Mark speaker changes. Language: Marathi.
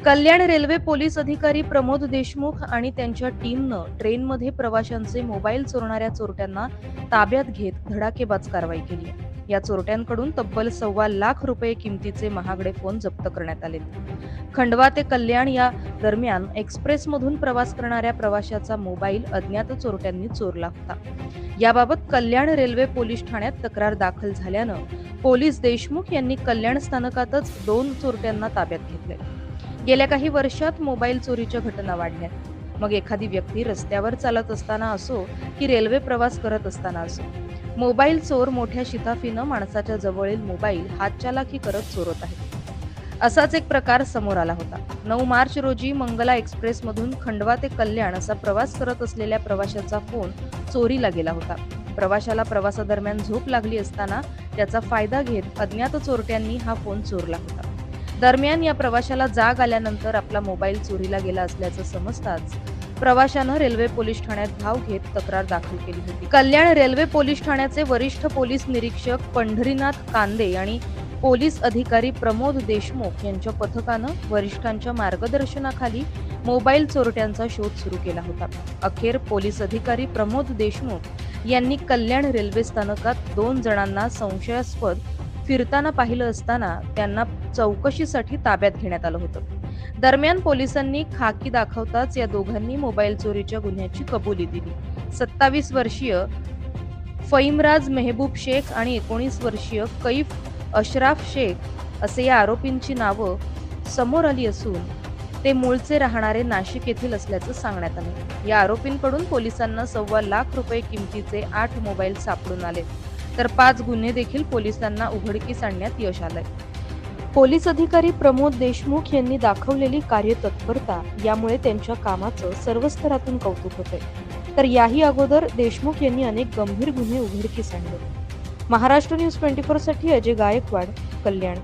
Speaker 1: कल्याण रेल्वे पोलीस अधिकारी प्रमोद देशमुख आणि त्यांच्या टीमनं ट्रेनमध्ये प्रवाशांचे मोबाईल चोरणाऱ्या चोरट्यांना ताब्यात घेत धडाकेबाज कारवाई केली. या चोरट्यांकडून तब्बल सव्वा लाख रुपये किमतीचे महागडे फोन जप्त करण्यात आले खंडवा ते कल्याण या दरम्यान एक्सप्रेसमधून प्रवास करणाऱ्या प्रवाशाचा मोबाईल अज्ञात चोरट्यांनी चोरला होता. याबाबत कल्याण रेल्वे पोलीस ठाण्यात तक्रार दाखल झाल्यानं पोलीस देशमुख यांनी कल्याण स्थानकातच दोन चोरट्यांना ताब्यात घेतले गेल्या काही वर्षात मोबाईल चोरीच्या घटना वाढल्यात मग एखादी व्यक्ती रस्त्यावर चालत असताना असो की रेल्वे प्रवास करत असताना असो मोबाईल चोर मोठ्या शिताफीनं माणसाच्या जवळील मोबाईल हातचालाखी करत चोरत आहे. असाच एक प्रकार समोर आला होता. नऊ मार्च रोजी मंगला एक्सप्रेस मधून खंडवा ते कल्याण असा प्रवास करत असलेल्या प्रवाशाचा फोन चोरीला गेला होता. प्रवाशाला प्रवासादरम्यान झोप लागली असताना त्याचा फायदा घेत अज्ञात चोरट्यांनी हा फोन चोरला होता. दरम्यान या प्रवाशाला जाग आल्यानंतर आपला मोबाईल चोरीला गेला असल्याचं समजताच प्रवाशानं रेल्वे पोलीस ठाण्यात धाव घेत तक्रार दाखल केली होती. कल्याण रेल्वे पोलीस ठाण्याचे वरिष्ठ पोलीस निरीक्षक पंढरीनाथ कांदे आणि पोलीस अधिकारी प्रमोद देशमुख यांच्या पथकानं वरिष्ठांच्या मार्गदर्शनाखाली मोबाईल चोरट्यांचा शोध सुरू केला होता. अखेर पोलीस अधिकारी प्रमोद देशमुख यांनी कल्याण रेल्वे स्थानकात दोन जणांना संशयास्पद फिरताना पाहिलं असताना त्यांना चौकशीसाठी ताब्यात घेण्यात आलं होतं. दरम्यान पोलिसांनी खाकी दाखवताच या दोघांनी मोबाईल चोरीच्या गुन्ह्याची कबुली दिली. सत्तावीस वर्षीय फईमराज मेहबूब शेख आणि एकोणीस वर्षीय कैफ अशराफ शेख असे या आरोपींची नावं समोर आली असून ते मूळचे राहणारे नाशिक येथील असल्याचं सांगण्यात आलं. या आरोपींकडून पोलिसांना सव्वा लाख रुपये किमतीचे आठ मोबाईल सापडून आले. तर पाच गुन्हे देखील पोलिसांना उघडकीस आणण्यात यश आलंय. पोलीस अधिकारी प्रमोद देशमुख यांनी दाखवलेली कार्यतत्परता यामुळे त्यांच्या कामाचं सर्व स्तरातून कौतुक होते तर याही अगोदर देशमुख यांनी अनेक गंभीर गुन्हे उघडकीस आणले. महाराष्ट्र न्यूज ट्वेंटी फोरसाठी अजय गायकवाड कल्याण.